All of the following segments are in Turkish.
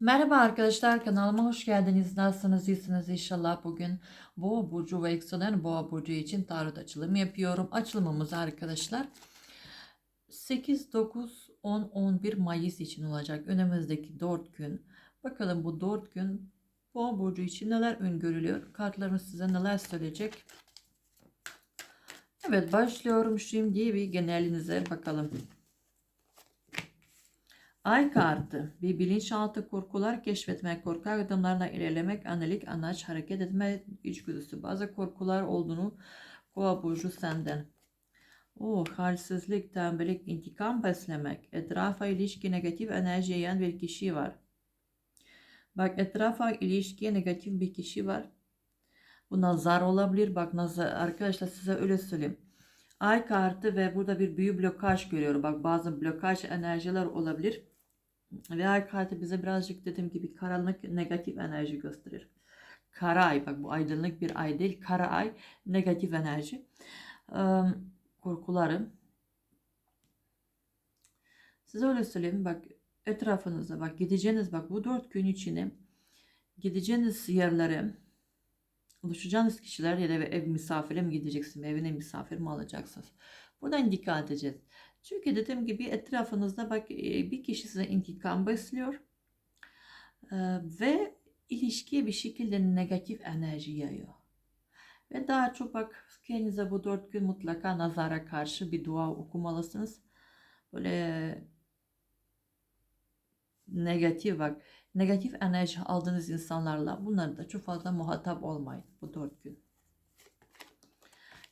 Merhaba arkadaşlar kanalıma hoş geldiniz. Nasılsınız? İyisiniz inşallah. Bugün Boğa burcu ve yükselen Boğa burcu için tarot açılımı yapıyorum. Açılımımız arkadaşlar 8 9 10 11 Mayıs için olacak. Önümüzdeki 4 gün. Bakalım bu 4 gün Boğa burcu için neler öngörülüyor? Kartlarımız size neler söyleyecek? Evet başlıyorum şimdi bir genelinize bakalım. Ay kartı bir bilinçaltı korkular keşfetmek, korkak adımlarla ilerlemek, analik, anaç, hareket etme içgüdüsü. Bazı korkular olduğunu kova burcu senden. O halsizlik, tembellik, intikam beslemek, etrafa ilişki negatif enerji yayan bir kişi var. Bak etrafa ilişkiye negatif bir kişi var. Bu nazar olabilir. Bak nazar arkadaşlar size öyle söyleyeyim. Ay kartı ve burada bir büyü blokaj görüyorum. Bak bazı blokaj enerjiler olabilir. Ve ay kartı bize birazcık dediğim gibi karanlık negatif enerji gösterir. Kara ay bak bu aydınlık bir ay değil. Kara ay negatif enerji. Ee, korkularım. Size öyle söyleyeyim bak etrafınızda bak gideceğiniz bak bu dört gün içine gideceğiniz yerlere buluşacağınız kişiler ya da ev misafire mi gideceksin evine misafir mi alacaksınız? Buradan dikkat edeceğiz. Çünkü dediğim gibi etrafınızda bak bir kişi size intikam besliyor ve ilişkiye bir şekilde negatif enerji yayıyor. Ve daha çok bak kendinize bu dört gün mutlaka nazara karşı bir dua okumalısınız. Böyle negatif bak negatif enerji aldığınız insanlarla bunları da çok fazla muhatap olmayın bu dört gün.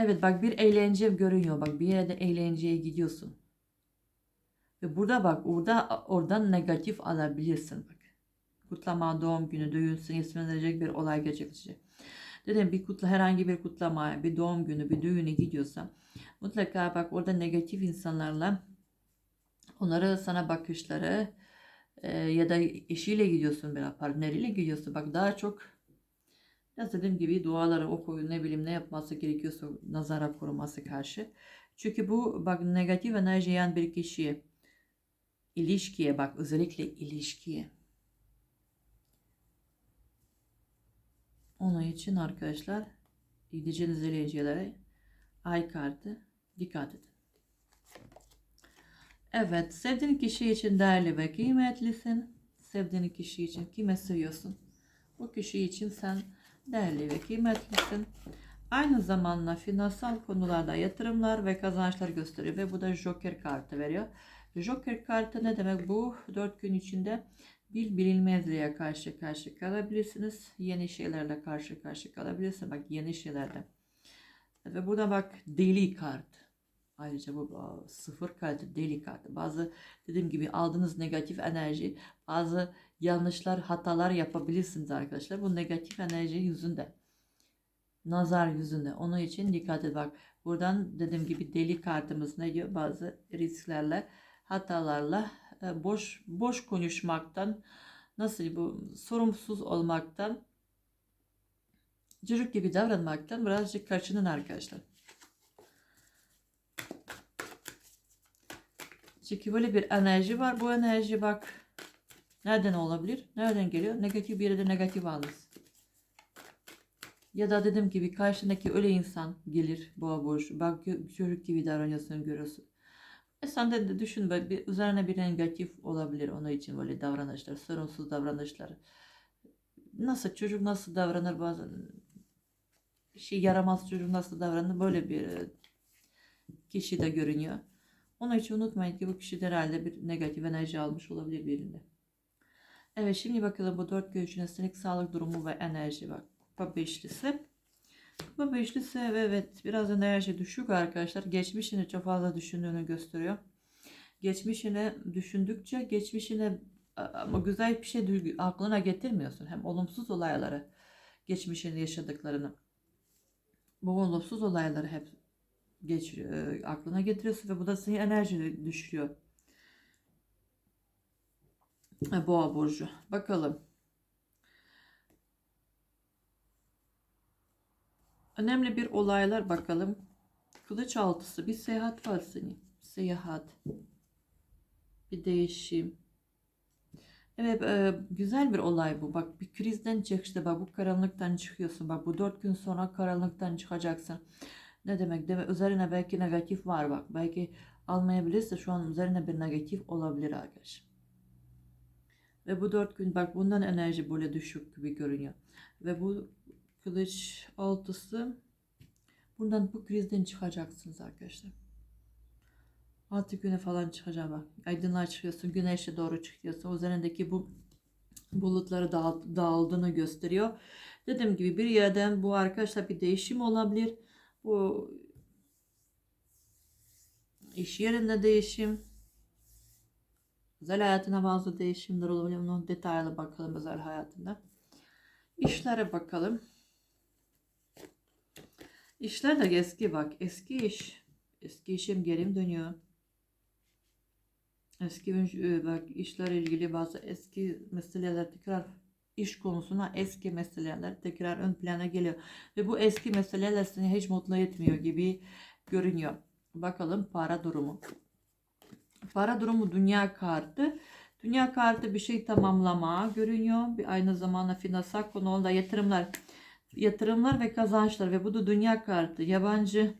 Evet bak bir eğlence görünüyor. Bak bir yere eğlenceye gidiyorsun. Ve burada bak orada oradan negatif alabilirsin bak. Kutlama, doğum günü, düğün, seni isminlenecek bir olay gerçekleşecek. Dedim bir kutla herhangi bir kutlama, bir doğum günü, bir düğüne gidiyorsa mutlaka bak orada negatif insanlarla onları sana bakışları e, ya da eşiyle gidiyorsun veya partneriyle gidiyorsun. Bak daha çok Biraz dediğim gibi duaları okuyun ne bileyim ne yapması gerekiyorsa nazara koruması karşı. Çünkü bu bak negatif enerji yiyen bir kişiye ilişkiye bak özellikle ilişkiye. Onun için arkadaşlar gideceğiniz eğlencelere ay kartı dikkat edin. Evet sevdiğin kişi için değerli ve kıymetlisin. Sevdiğin kişi için kime seviyorsun? Bu kişi için sen değerli ve kıymetlisin. Aynı zamanda finansal konularda yatırımlar ve kazançlar gösteriyor ve bu da Joker kartı veriyor. Joker kartı ne demek? Bu 4 gün içinde bir bilinmezliğe karşı karşı kalabilirsiniz. Yeni şeylerle karşı karşı kalabilirsiniz. Bak yeni şeylerle. Ve burada bak deli kart. Ayrıca bu sıfır kartı, deli kartı. Bazı dediğim gibi aldığınız negatif enerji, bazı yanlışlar, hatalar yapabilirsiniz arkadaşlar. Bu negatif enerji yüzünde. Nazar yüzünde. Onun için dikkat et bak. Buradan dediğim gibi deli kartımız ne diyor? Bazı risklerle, hatalarla, e, boş boş konuşmaktan, nasıl bu sorumsuz olmaktan, çocuk gibi davranmaktan birazcık kaçının arkadaşlar. Çünkü böyle bir enerji var. Bu enerji bak nereden olabilir? Nereden geliyor? Negatif bir yerde negatif alırız. Ya da dediğim gibi karşındaki öyle insan gelir boğa burcu. Bak çocuk gibi davranıyorsun görüyorsun. E sen de, düşün bir, üzerine bir negatif olabilir onun için böyle davranışlar, sorunsuz davranışlar. Nasıl çocuk nasıl davranır bazen şey yaramaz çocuk nasıl davranır böyle bir kişi de görünüyor. Onun için unutmayın ki bu kişi de herhalde bir negatif enerji almış olabilir birinde. Evet şimdi bakalım bu dört görüşün estetik sağlık durumu ve enerji bak. Kupa beşlisi. Kupa beşlisi evet biraz enerji düşük arkadaşlar. Geçmişini çok fazla düşündüğünü gösteriyor. Geçmişini düşündükçe geçmişine ama güzel bir şey aklına getirmiyorsun. Hem olumsuz olayları, geçmişinde yaşadıklarını. Bu olumsuz olayları hep geçiriyor, e, aklına getiriyorsun ve bu da seni enerji düşürüyor. E, boğa burcu. Bakalım. Önemli bir olaylar bakalım. Kılıç altısı bir seyahat var senin. Seyahat. Bir değişim. Evet e, güzel bir olay bu. Bak bir krizden çık işte bak bu karanlıktan çıkıyorsun. Bak bu dört gün sonra karanlıktan çıkacaksın. Ne demek? Deme, üzerine belki negatif var bak. Belki almayabilirse şu an üzerine bir negatif olabilir arkadaş. Ve bu dört gün bak bundan enerji böyle düşük gibi görünüyor. Ve bu kılıç altısı bundan bu krizden çıkacaksınız arkadaşlar. Altı güne falan çıkacak bak. Aydınlığa çıkıyorsun, güneşe doğru çıkıyorsun. Üzerindeki bu bulutları dağıl- dağıldığını gösteriyor. Dediğim gibi bir yerden bu arkadaşlar bir değişim olabilir. Bu iş yerinde değişim, özel hayatına bazı değişimler olabilir. Bunun detaylı bakalım özel hayatında. İşlere bakalım. İşler de eski bak. Eski iş. Eski işim gelim dönüyor. Eski e, bak işlerle ilgili bazı eski meseleler tekrar iş konusuna eski meseleler tekrar ön plana geliyor. Ve bu eski meseleler seni hiç mutlu etmiyor gibi görünüyor. Bakalım para durumu. Para durumu dünya kartı. Dünya kartı bir şey tamamlama görünüyor. Bir aynı zamanda finansal konuda yatırımlar yatırımlar ve kazançlar ve bu da dünya kartı. Yabancı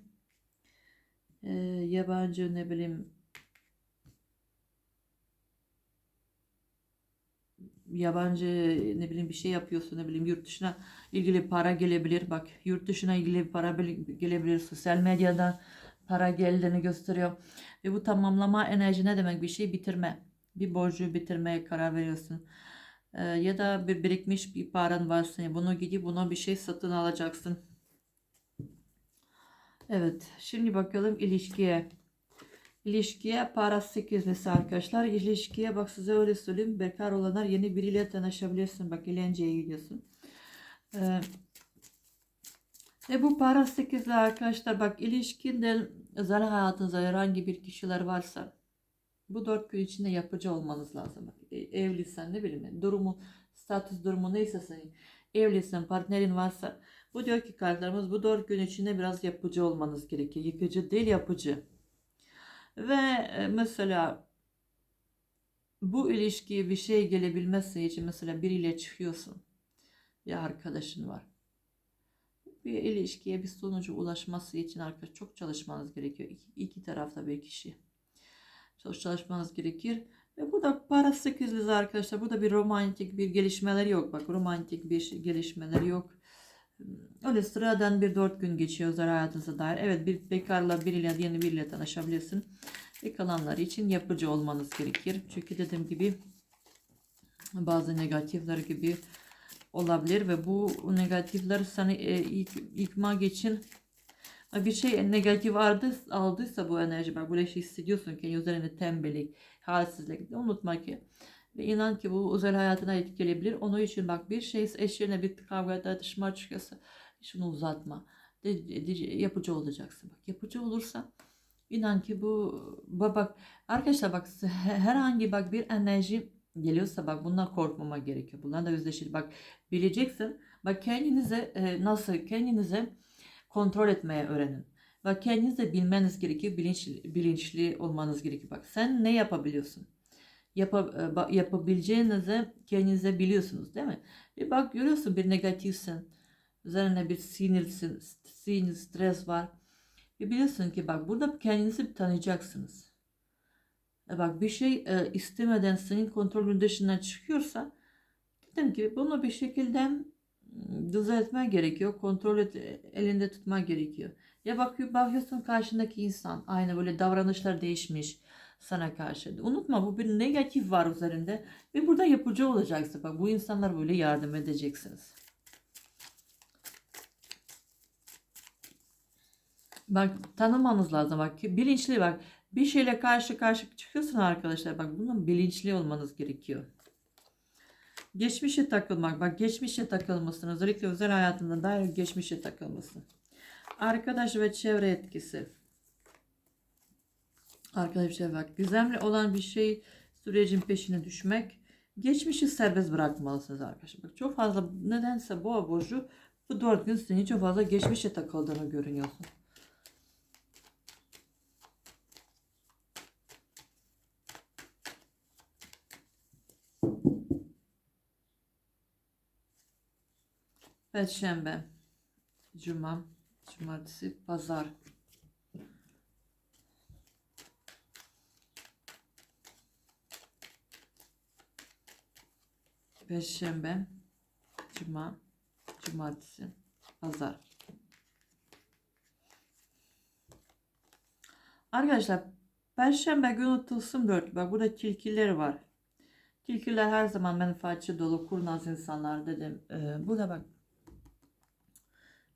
e, yabancı ne bileyim yabancı ne bileyim bir şey yapıyorsun ne bileyim yurt dışına ilgili para gelebilir. Bak yurt dışına ilgili para bil- gelebilir. Sosyal medyadan para geldiğini gösteriyor. Ve bu tamamlama enerji ne demek? Bir şey bitirme. Bir borcu bitirmeye karar veriyorsun. Ee, ya da bir birikmiş bir paran varsa bunu gidip buna bir şey satın alacaksın. Evet, şimdi bakalım ilişkiye. İlişkiye para sekizlisi arkadaşlar. İlişkiye bak size öyle söyleyeyim. Bekar olanlar yeni biriyle tanışabilirsin. Bak eğlenceye gidiyorsun. Ee, ve bu para sekizli arkadaşlar bak ilişkinde özel hayatınızda herhangi bir kişiler varsa bu dört gün içinde yapıcı olmanız lazım. Bak, e- evliysen ne bileyim durumu statüs durumu neyse senin evliysen partnerin varsa bu diyor ki kartlarımız bu dört gün içinde biraz yapıcı olmanız gerekiyor. Yıkıcı değil yapıcı. Ve e, mesela bu ilişkiye bir şey gelebilmesi için mesela biriyle çıkıyorsun. Bir arkadaşın var. Bir ilişkiye bir sonuca ulaşması için arkadaş çok çalışmanız gerekiyor. İki, iki tarafta bir kişi. Çok çalışmanız gerekir. Ve burada para sekizliz arkadaşlar. Burada bir romantik bir gelişmeler yok. Bak romantik bir gelişmeler yok. Öyle sıradan bir dört gün geçiyor özel hayatınıza dair. Evet bir bekarla biriyle yeni biriyle tanışabilirsin. Ve kalanlar için yapıcı olmanız gerekir. Çünkü dediğim gibi bazı negatifler gibi olabilir ve bu negatifler seni e, yık, yıkmak için bir şey negatif aldı, aldıysa bu enerji bak böyle şey hissediyorsun ki üzerinde tembellik, halsizlik unutma ki ve inan ki bu özel hayatına etkileyebilir. Onun için bak bir şey eşine bir kavga tartışma çıkıyorsa şunu uzatma. De, de- yapıcı olacaksın. Bak yapıcı olursa inan ki bu bak, arkadaşlar bak herhangi bak bir enerji geliyorsa bak bundan korkmama gerekiyor. Bundan da yüzleşir. Bak bileceksin. Bak kendinize e, nasıl kendinize kontrol etmeye öğrenin. Bak kendiniz de bilmeniz gerekiyor. Bilinçli, bilinçli olmanız gerekiyor. Bak sen ne yapabiliyorsun? Yapa, e, yapabileceğinizi kendinize biliyorsunuz değil mi? Bir bak görüyorsun bir negatifsin. Üzerine bir sinirsin, sinir, stres var. Ve biliyorsun ki bak burada kendinizi tanıyacaksınız. E bak bir şey e, istemeden senin kontrolün dışına çıkıyorsa dedim ki bunu bir şekilde düzeltme gerekiyor. Kontrol et, elinde tutma gerekiyor. Ya bak bakıyorsun karşındaki insan aynı böyle davranışlar değişmiş sana karşı. Unutma bu bir negatif var üzerinde ve burada yapıcı olacaksın. Bak bu insanlar böyle yardım edeceksiniz. Bak tanımanız lazım bak bilinçli bak bir şeyle karşı karşı çıkıyorsun arkadaşlar bak bunun bilinçli olmanız gerekiyor. Geçmişe takılmak bak geçmişe takılmasın özellikle özel hayatında dair geçmişe takılmasın. Arkadaş ve çevre etkisi. Arkadaşlar bak gizemli olan bir şey sürecin peşine düşmek. Geçmişi serbest bırakmalısınız arkadaşlar. Bak çok fazla nedense boğa burcu bu dört gün sizin çok fazla geçmişe takıldığını görünüyorsun. Perşembe, Cuma, Cumartesi, Pazar. Perşembe, Cuma, Cumartesi, Pazar. Arkadaşlar Perşembe günü tılsım dört. Bak burada tilkiler var. Tilkiler her zaman menfaatçi dolu kurnaz insanlar dedim. Ee, burada bak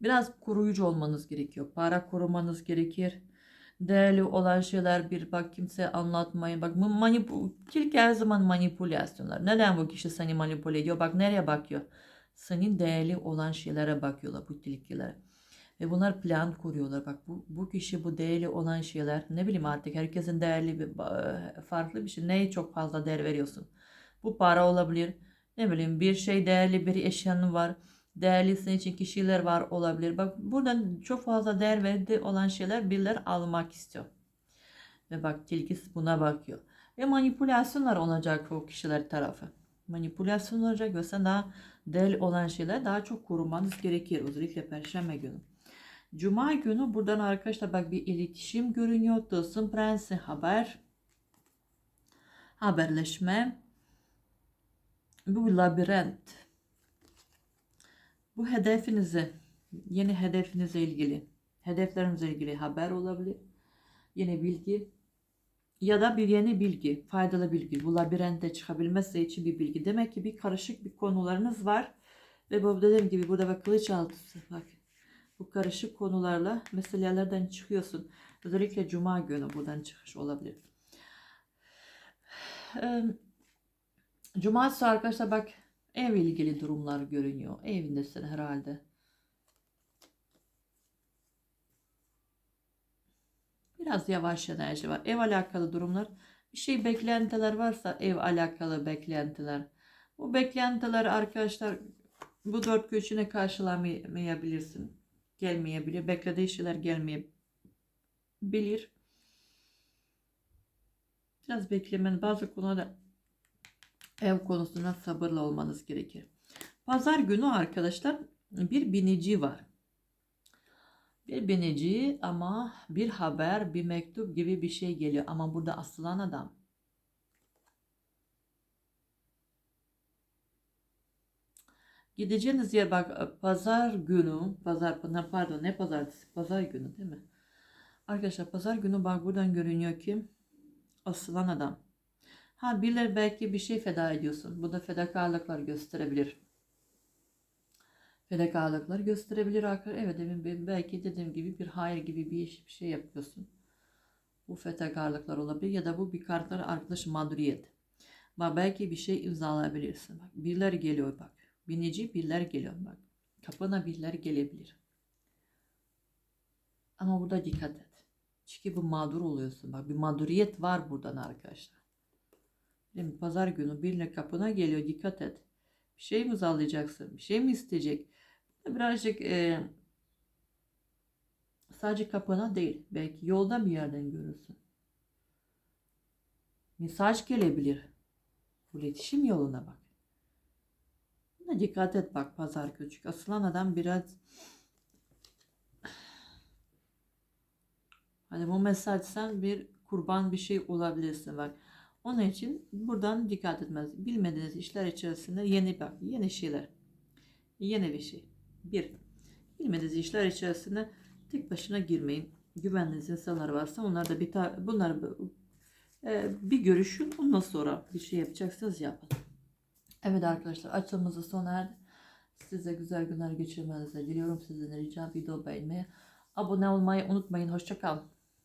biraz koruyucu olmanız gerekiyor. Para korumanız gerekir. Değerli olan şeyler bir bak kimseye anlatmayın. Bak bu manipu tilki her zaman manipülasyonlar. Neden bu kişi seni manipüle ediyor? Bak nereye bakıyor? Senin değerli olan şeylere bakıyorlar bu tilkiler. Ve bunlar plan kuruyorlar. Bak bu, bu kişi bu değerli olan şeyler ne bileyim artık herkesin değerli bir farklı bir şey. Neye çok fazla değer veriyorsun? Bu para olabilir. Ne bileyim bir şey değerli bir eşyanın var. Değerli senin için kişiler var olabilir. Bak buradan çok fazla değer verdiği olan şeyler birileri almak istiyor. Ve bak tilki buna bakıyor. Ve manipülasyonlar olacak o kişiler tarafı. Manipülasyon olacak ve sen daha değerli olan şeyler daha çok korumanız gerekir. Özellikle perşembe günü. Cuma günü buradan arkadaşlar bak bir iletişim görünüyor. Tılsım prensi haber. Haberleşme. Bu labirent. Bu hedefinizi, yeni hedefinizle ilgili, hedeflerinizle ilgili haber olabilir. Yeni bilgi ya da bir yeni bilgi, faydalı bilgi. Bu labirentte çıkabilmesi için bir bilgi. Demek ki bir karışık bir konularınız var. Ve bu dediğim gibi burada bak kılıç altısı bak. Bu karışık konularla meselelerden çıkıyorsun. Özellikle cuma günü buradan çıkış olabilir. Cumartesi arkadaşlar bak ev ilgili durumlar görünüyor. Evindesin herhalde. Biraz yavaş enerji var. Ev alakalı durumlar. Bir şey beklentiler varsa ev alakalı beklentiler. Bu beklentiler arkadaşlar bu dört göçüne karşılamayabilirsin. Gelmeyebilir. Beklediği şeyler gelmeyebilir. Biraz beklemen bazı konuda ev konusunda sabırlı olmanız gerekir. Pazar günü arkadaşlar bir binici var. Bir binici ama bir haber, bir mektup gibi bir şey geliyor. Ama burada asılan adam. Gideceğiniz yer bak pazar günü, pazar pardon ne pazartesi, pazar günü değil mi? Arkadaşlar pazar günü bak buradan görünüyor ki asılan adam. Ha birileri belki bir şey feda ediyorsun. Bu da fedakarlıklar gösterebilir. Fedakarlıklar gösterebilir arkadaşlar. Evet demin belki dediğim gibi bir hayır gibi bir iş bir şey yapıyorsun. Bu fedakarlıklar olabilir ya da bu bir kartlar arkadaş mağduriyet. Bak belki bir şey imzalayabilirsin. Bak birileri geliyor bak. Binici birileri geliyor bak. Kapına birileri gelebilir. Ama burada dikkat et. Çünkü bu mağdur oluyorsun. Bak bir mağduriyet var buradan arkadaşlar. Değil mi? Pazar günü birine kapına geliyor dikkat et. Bir şey mi imzalayacaksın? Bir şey mi isteyecek? Birazcık e, sadece kapına değil. Belki yolda bir yerden görürsün. Mesaj gelebilir. Bu iletişim yoluna bak. Buna dikkat et bak pazar küçük. Asılan adam biraz Hani bu mesaj sen bir kurban bir şey olabilirsin bak. Onun için buradan dikkat etmez. Bilmediğiniz işler içerisinde yeni bak, yeni şeyler. Yeni bir şey. Bir, bilmediğiniz işler içerisinde tek başına girmeyin. Güvendiğiniz insanlar varsa onlar da bir ta, bunlar e, bir görüşün. Ondan sonra bir şey yapacaksınız yapın. Evet arkadaşlar açılımızı sona erdi. Size güzel günler geçirmenizi diliyorum. Sizden ricam video beğenmeyi, abone olmayı unutmayın. Hoşçakalın.